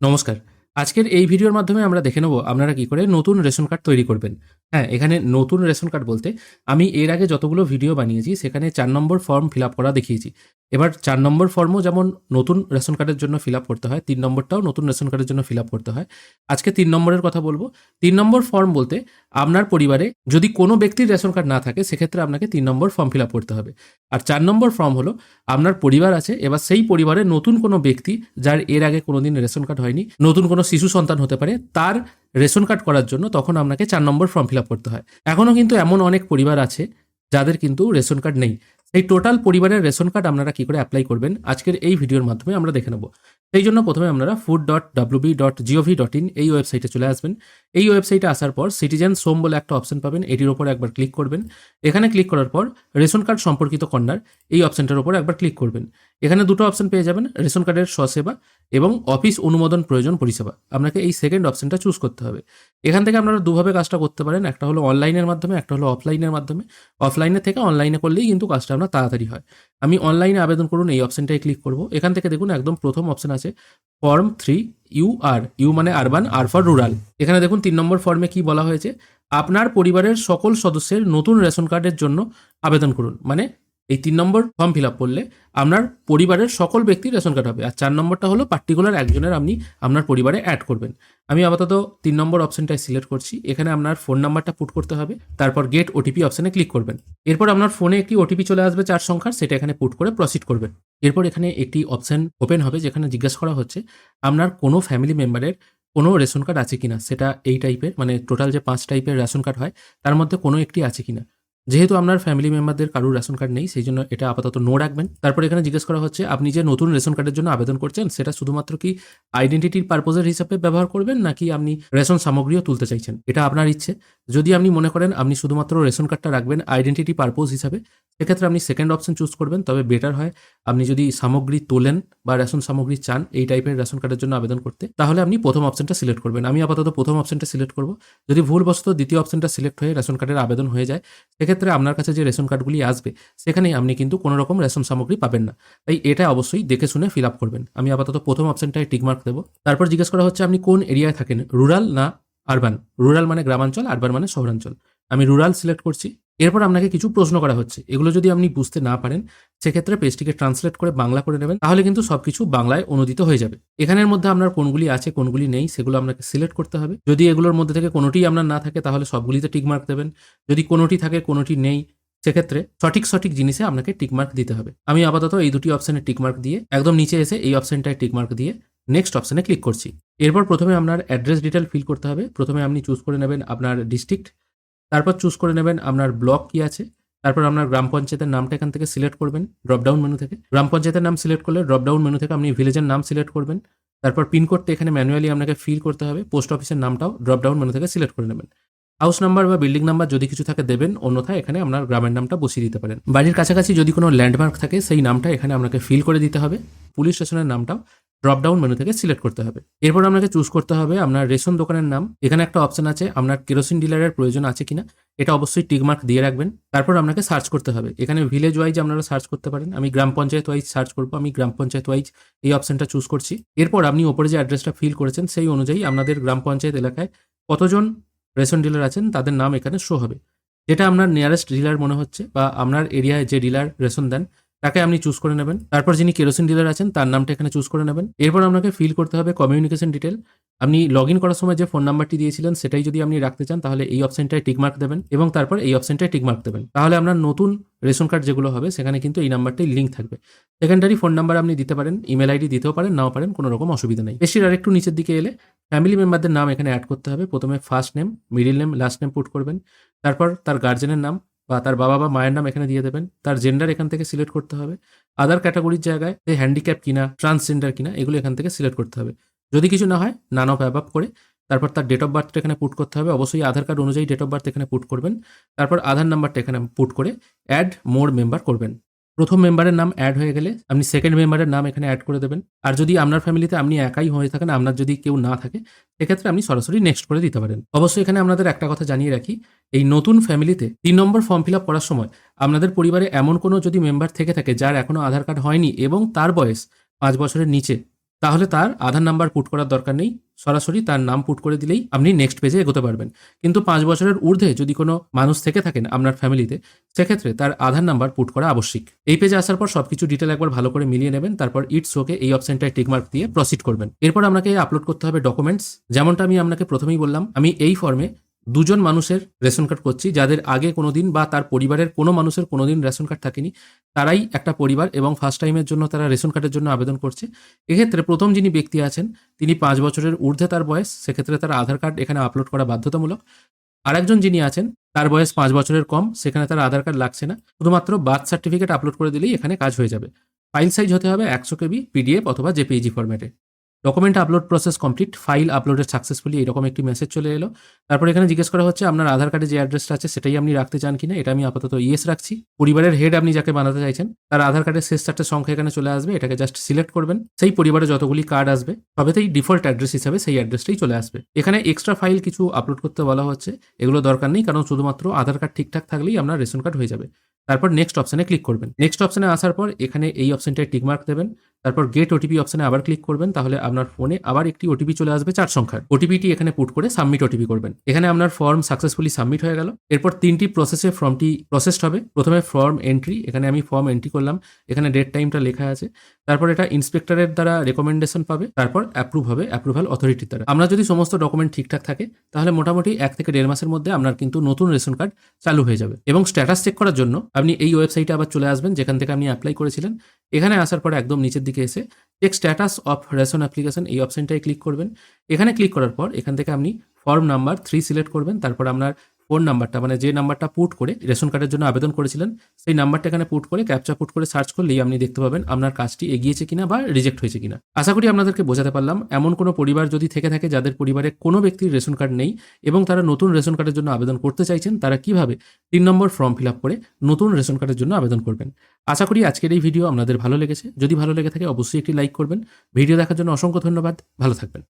নমস্কার আজকের এই ভিডিওর মাধ্যমে আমরা দেখে নেব আপনারা কি করে নতুন রেশন কার্ড তৈরি করবেন। হ্যাঁ এখানে নতুন রেশন কার্ড বলতে আমি এর আগে যতগুলো ভিডিও বানিয়েছি, সেখানে চার নম্বর ফর্ম ফিল করা দেখিয়েছি। এবার চার নম্বর ফর্মও যেমন নতুন রেশন কার্ডের জন্য ফিল করতে হয়, তিন নম্বরটাও নতুন রেশন কার্ডের জন্য ফিল করতে হয়। আজকে তিন নম্বরের কথা বলব। তিন নম্বর ফর্ম বলতে আপনার পরিবারে যদি কোনো ব্যক্তির রেশন কার্ড না থাকে, সেক্ষেত্রে আপনাকে তিন নম্বর ফর্ম ফিল করতে হবে। আর চার নম্বর ফর্ম হলো আপনার পরিবার আছে, এবার সেই পরিবারে নতুন কোনো ব্যক্তি যার এর আগে কোনোদিন রেশন কার্ড হয়নি, নতুন কোনো শিশু সন্তান হতে পারে, তার রেশন কার্ড করার জন্য তখন আপনাকে চার নম্বর ফর্ম ফিল আপ করতে হয়। এখনও কিন্তু এমন অনেক পরিবার আছে, যাদের কিন্তু রেশন কার্ড নেই। সেই টোটাল পরিবারের রেশন কার্ড আপনারা কি করে অ্যাপ্লাই করবেন? আজকের এই ভিডিওর মাধ্যমে আমরা দেখে নেব। সেই জন্য প্রথমে আপনারা food dot WB dot GOV dot in এই ওয়েবসাইটে চলে আসবেন। এই ওয়েবসাইটে আসার পর সিটিজেন সোম বলে একটা অপশন পাবেন, এটির ওপর একবার ক্লিক করবেন। এখানে ক্লিক করার পর রেশন কার্ড সম্পর্কিত কর্নার এই অপশনটার উপর একবার ক্লিক করবেন। এখানে দুটো অপশন পেয়ে যাবেন, রেশন কার্ডের স্বসেবা এবং অফিস অনুমোদন প্রয়োজন পরিষেবা। আপনাকে এই সেকেন্ড অপশনটা চুজ করতে হবে। এখান থেকে আপনারা দুভাবে কাজটা করতে পারেন, একটা হলো অনলাইনের মাধ্যমে, একটা হলো অফলাইনের মাধ্যমে। অফলাইনের থেকে অনলাইনে করলেই কিন্তু কাজটা আপনার তাড়াতাড়ি হয়। আমি অনলাইনে আবেদন করুন, এই অপশনটায় ক্লিক করব। এখান থেকে দেখুন, একদম প্রথম অপশান আছে form three U R U মানে আরবান আর ফর রুরাল এখানে দেখুন, তিন নম্বর ফর্মে কি বলা হয়েছে, আপনার পরিবারের সকল সদস্যের নতুন রেশন কার্ডের জন্য আবেদন করুন। মানে এই তিন নম্বর ফর্ম ফিল আপ করলে আপনার পরিবারের সকল ব্যক্তির রেশন কার্ড হবে। আর চার নম্বরটা হলো পার্টিকুলার একজনের আপনি আপনার পরিবারে অ্যাড করবেন। আমি আপাতত তিন নম্বর অপশনটায় সিলেক্ট করছি। এখানে আপনার ফোন নাম্বারটা পুট করতে হবে। তারপর গেট ওটিপি অপশনে ক্লিক করবেন। এরপর আপনার ফোনে একটি ওটিপি চলে আসবে চার সংখ্যার, সেটা এখানে পুট করে প্রসিড করবেন। এরপর এখানে একটি অপশন ওপেন হবে, যেখানে জিজ্ঞাসা করা হচ্ছে, আপনার কোনো ফ্যামিলি মেম্বারের কোনো রেশন কার্ড আছে কিনা? সেটা এই টাইপের মানে টোটাল যে পাঁচ টাইপের রেশন কার্ড হয়, তার মধ্যে কোনো একটি আছে কিনা? যেহেতু আপনার ফ্যামিলি মেম্বারদের কারোর রেশন কার্ড নেই, সেই জন্য এটা আপাতত নো রাখবেন। তারপর এখানে জিজ্ঞেস করা হচ্ছে, আপনি যে নতুন রেশন কার্ডের জন্য আবেদন করছেন, সেটা শুধুমাত্র কি আইডেন্টিটির পারপোজের হিসাবে ব্যবহার করবেন নাকি আপনি রেশন সামগ্রীও তুলতে চাইছেন? এটা আপনার ইচ্ছে। যদি আপনি মনে করেন আপনি শুধুমাত্র রেশন কার্ডটা রাখবেন আইডেন্টিটি পারপোজ হিসাবে, সেক্ষেত্রে আপনি সেকেন্ড অপশন চুজ করবেন, তবে বেটার হয় আপনি যদি সামগ্রী তোলেন বা রেশন সামগ্রী চান এই টাইপের রেশন কার্ডের জন্য আবেদন করতে, তাহলে আপনি প্রথম অপশনটা সিলেক্ট করবেন। আমি আপাতত প্রথম অপশনটা সিলেক্ট করব। যদি ভুলবশত দ্বিতীয় অপশনটা সিলেক্ট হয়ে রেশন কার্ডের আবেদন হয়ে যায়, সেক্ষেত্রে আপনার কাছে যে রেশন কার্ডগুলি আসবে, সেখানেই আপনি কিন্তু কোনো রকম রেশন সামগ্রী পাবেন না। তাই এটা অবশ্যই দেখে শুনে ফিল আপ করবেন। আমি আপাতত প্রথম অপশনটায় টিকমার্ক দেবো। তারপর জিজ্ঞেস করা হচ্ছে, আপনি কোন এরিয়ায় থাকেন? রুরাল না আরবান? রুরাল মানে গ্রামাঞ্চল, আরবান মানে শহরাঞ্চল। আমি রুরাল সিলেক্ট করছি। এরপর আপনাকে কিছু প্রশ্ন করা হচ্ছে। এগুলো যদি আপনি বুঝতে না পারেন, সেক্ষেত্রে পেজটিকে ট্রান্সলেট করে বাংলা করে নেবেন। তাহলে কিন্তু সবকিছু বাংলায় অনুদিত হয়ে যাবে। এখানের মধ্যে আপনার কোনগুলি আছে, কোনগুলি নেই, সেগুলো আপনাকে সিলেক্ট করতে হবে। যদি এগুলোর মধ্যে থেকে কোনোটি আপনার না থাকে, তাহলে সবগুলিতে টিকমার্ক দেবেন। যদি কোনোটি থাকে, কোনোটি নেই, সেক্ষেত্রে সঠিক সঠিক জিনিসে আপনাকে টিকমার্ক দিতে হবে। আমি আপাতত এই দুটি অপশনে টিকমার্ক দিয়ে, একদম নিচে এসে এই অপশনটায় টিকমার্ক দিয়ে নেক্সট অপশানে ক্লিক করছি। এরপর প্রথমে আপনার অ্যাড্রেস ডিটেল ফিল করতে হবে। প্রথমে আপনি চুজ করে নেবেন আপনার ডিস্ট্রিক্ট তারপর চুজ করে নেবেন আপনার ব্লক কি আছে, তারপর আপনার গ্রাম পঞ্চায়েতের নামটা এখান থেকে সিলেক্ট করবেন ড্রপডাউন মেনু থেকে। গ্রাম পঞ্চায়েতের নাম সিলেক্ট করলে ড্রপডাউন মেনু থেকে আপনি ভিলেজের নাম সিলেক্ট করবেন, তারপর পিনকোডটা এখানে ম্যানুয়ালি আপনাকে ফিল করতে হবে পোস্ট অফিসের নামটাও ড্রপডাউন মেনু থেকে সিলেক্ট করে নেবেন। হাউস নাম্বার বা বিল্ডিং নাম্বার যদি কিছু থাকে দেবেন, অন্যথায় এখানে আপনার গ্রামের নামটা বসিয়ে দিতে পারেন। বাড়ির কাছাকাছি যদি কোনো ল্যান্ডমার্ক থাকে, সেই নামটা এখানে আপনাকে ফিল করে দিতে হবে। পুলিশ স্টেশনের নামটাও ড্রপডাউন মেনু থেকে সিলেক্ট করতে হবে। এরপর আপনাকে চুজ করতে হবে আপনার রেশন দোকানের নাম। এখানে একটা অপশন আছে, আপনার কেরোসিন ডিলারের প্রয়োজন আছে কিনা, এটা অবশ্যই টিকমার্ক দিয়ে রাখবেন। তারপর আপনাকে সার্চ করতে হবে। এখানে ভিলেজ ওয়াইজ আপনারা সার্চ করতে পারেন। আমি গ্রাম পঞ্চায়েত ওয়াইজ সার্চ করব, আমি গ্রাম পঞ্চায়েত ওয়াইজ এই অপশনটা চুজ করছি। এরপর আপনি ওপরে যে অ্যাড্রেসটা ফিল করেছেন, সেই অনুযায়ী আপনাদের গ্রাম পঞ্চায়েত এলাকায় কতজন রেশন ডিলার আছেন, তাদের নাম এখানে শো হবে। যেটা আপনার নিয়ারেস্ট ডিলার মনে হচ্ছে বা আপনার এরিয়ায় যে ডিলার রেশন দেন তাকে আপনি চুজ করে নেবেন। তারপর যিনি কেরোসিন ডিলার আছেন, তার নামটা এখানে চুজ করে নেবেন। এরপর আপনাকে ফিল করতে হবে কমিউনিকেশন ডিটেল আপনি লগ ইন করার সময় যে ফোন নাম্বারটি দিয়েছিলেন, সেটাই যদি আপনি রাখতে চান, তাহলে এই অপশনটায় টিকমার্ক দেবেন এবং তারপর এই অপশনটায় টিকমার্ক দেবেন। তাহলে আপনার নতুন রেশন কার্ড যেগুলো হবে, সেখানে কিন্তু এই নাম্বারটাই লিঙ্ক থাকবে। সেকেন্ডারি ফোন নাম্বার আপনি দিতে পারেন ইমেল আইডি দিতেও পারেন, নাও পারেন, কোনো রকম অসুবিধা নেই। বেশির আরেকটু নিচের দিকে এলে ফ্যামিলি মেম্বারদের নাম এখানে অ্যাড করতে হবে। প্রথমে first name middle name last name put করবেন। তারপর তার গার্জেনের নাম বা তার বাবা বা মায়ের নাম এখানে দিয়ে দেবেন। তার জেন্ডার এখান থেকে সিলেক্ট করতে হবে। আদার ক্যাটাগরির জায়গায় যে হ্যান্ডিক্যাপ কিনা ট্রান্সজেন্ডার কিনা, এগুলো এখান থেকে সিলেক্ট করতে হবে। যদি কিছু না হয় নান অফ অ্যাবাব করে তারপর তার ডেট অফ বার্থটা এখানে পুট করতে হবে। অবশ্যই আধার কার্ড অনুযায়ী ডেট অফ বার্থ এখানে পুট করবেন। তারপর আধার নাম্বারটা এখানে পুট করে অ্যাড মোর মেম্বার করবেন। প্রথম মেম্বারের নাম অ্যাড হয়ে গেলে আপনি সেকেন্ড মেম্বারের নাম এখানে অ্যাড করে দেবেন। আর যদি আপনার ফ্যামিলিতে আপনি একাই হয়ে থাকেন, আপনার যদি কেউ না থাকে সেক্ষেত্রে আপনি সরাসরি নেক্সট করে দিতে পারেন। অবশ্যই এখানে আপনাদের একটা কথা জানিয়ে রাখি, এই নতুন ফ্যামিলিতে তিন নম্বর ফর্ম ফিল আপ করার সময় আপনাদের পরিবারে এমন কোনো যদি মেম্বার থেকে থাকে যার এখনও আধার কার্ড হয়নি এবং তার বয়স পাঁচ বছরের নিচে, তাহলে তার আধার নাম্বার পুট করার দরকার নেই। সরাসরি তার নাম পুট করে দিলেই আপনি নেক্সট পেজে এগোতে পারবেন। কিন্তু পাঁচ বছরের ঊর্ধ্বে যদি কোনো মানুষ থেকে থাকেন আপনার ফ্যামিলিতে সেক্ষেত্রে তার আধার নাম্বার পুট করা আবশ্যিক। এই পেজে আসার পর সবকিছু ডিটেল একবার ভালো করে মিলিয়ে নেবেন, তারপর ইট শোকে এই অপশনটায় টিকমার্ক দিয়ে প্রসিড করবেন। এরপর আপনাকে আপলোড করতে হবে ডকুমেন্টস যেমনটা আমি আপনাকে প্রথমেই বললাম, আমি এই ফর্মে দুজন মানুষের রেশন কার্ড করছি, যাদের আগে কোনো দিন বা তার পরিবারের কোনো মানুষের কোনো দিন রেশন কার্ড থাকেনি, তারাই একটা পরিবার এবং ফার্স্ট টাইমের জন্য তারা রেশন কার্ডের জন্য আবেদন করছে। এক্ষেত্রে প্রথম যিনি ব্যক্তি আছেন, তিনি পাঁচ বছরের ঊর্ধ্বে তার বয়স, সেক্ষেত্রে তার আধার কার্ড এখানে আপলোড করা বাধ্যতামূলক। আরেকজন যিনি আছেন, তার বয়স পাঁচ বছরের কম, সেখানে তার আধার কার্ড লাগছে না, শুধুমাত্র বার্থ সার্টিফিকেট আপলোড করে দিলেই এখানে কাজ হয়ে যাবে। ফাইল সাইজ হতে হবে একশো কেবি পিডিএফ অথবা জেপিইজি ফরম্যাটে document upload process complete file uploaded successfully এরকম একটি মেসেজ চলে এলো। তারপর এখানে জিজ্ঞেস করা হচ্ছে, আপনার আধার কার্ডে যে অ্যাড্রেসটা আছে, সেটাই আপনি রাখতে চান কিনা? এটা আমি আপাতত ইয়েস রাখছি। পরিবারের হেড আপনি যাকে বানাতে চাইছেন, তার আধার কার্ডের শেষ চারটে সংখ্যা এখানে চলে আসবে, এটাকে জাস্ট সিলেক্ট করবেন। সেই পরিবারে যতগুলি কার্ড আসবে তবেতেই ডিফল্ট অ্যাড্রেস হিসাবে সেই অ্যাড্রেসটাই চলে আসবে। এখানে এক্সট্রা ফাইল কিছু আপলোড করতে বলা হচ্ছে, এগুলো দরকার নেই, কারণ শুধুমাত্র আধার কার্ড ঠিকঠাক থাকলেই আপনার রেশন কার্ড হয়ে যাবে। তারপর নেক্সট অপশনে ক্লিক করবেন। নেক্সট অপশনে আসার পর এখানে এই অপশনটায় টিকমার্ক দেবেন। তারপর গেট ওটিপি অপশনে আবার ক্লিক করবেন, তাহলে আপনার ফোনে আবার একটি ওটিপি চলে আসবে চার সংখ্যার। ওটিপিটি এখানে পুট করে সাবমিট ওটিপি করবেন। এখানে আপনার ফর্ম সাকসেসফুলি সাবমিট হয়ে গেল। এরপর তিনটি প্রসেসে ফর্মটি প্রসেসড হবে। প্রথমে ফর্ম এন্ট্রি এখানে আমি ফর্ম এন্ট্রি করলাম। এখানে ডেট টাইমটা লেখা আছে। তারপর এটা ইন্সপেক্টরের দ্বারা রেকমেন্ডেশন পাবে। তারপর অ্যাপ্রুভ হবে অ্যাপ্রুভাল অথরিটির দ্বারা। আমরা যদি সমস্ত ডকুমেন্ট ঠিকঠাক থাকে, তাহলে মোটামুটি এক থেকে দেড় মাসের মধ্যে আপনার কিন্তু নতুন রেশন কার্ড চালু হয়ে যাবে। এবং স্ট্যাটাস চেক করার জন্য আপনি এই ওয়েবসাইটে আবার চলে আসবেন, যেখান থেকে আপনি অ্যাপ্লাই করেছিলেন। এখানে আসার পর একদম নিচের দিকে এসে check status of ration application এই অপশনটায় ক্লিক করবেন। এখানে ক্লিক করার পর এখান থেকে আপনি ফর্ম নাম্বার থ্রি সিলেক্ট করবেন, তারপর আপনার ফোন নাম্বারটা মানে যে নাম্বারটা পুট করে রেশন কার্ডের জন্য আবেদন করেছিলেন, সেই নাম্বারটা এখানে পুট করে ক্যাপচা পুট করে সার্চ করলেই আপনি দেখতে পাবেন আপনার কাজটি এগিয়েছে কিনা বা রিজেক্ট হয়েছে কিনা। আশা করি আপনাদেরকে বোঝাতে পারলাম, এমন কোনো পরিবার যদি থেকে থাকে যাদের পরিবারে কোনো ব্যক্তির রেশন কার্ড নেই এবং তারা নতুন রেশন কার্ডের জন্য আবেদন করতে চাইছেন, তারা কীভাবে তিন নম্বর ফর্ম ফিল আপ করে নতুন রেশন কার্ডের জন্য আবেদন করবেন? আশা করি আজকের এই ভিডিও আপনাদের ভালো লেগেছে। যদি ভালো লেগে থাকে, অবশ্যই একটি লাইক করবেন। ভিডিও দেখার জন্য অসংখ্য ধন্যবাদ। ভালো থাকবেন।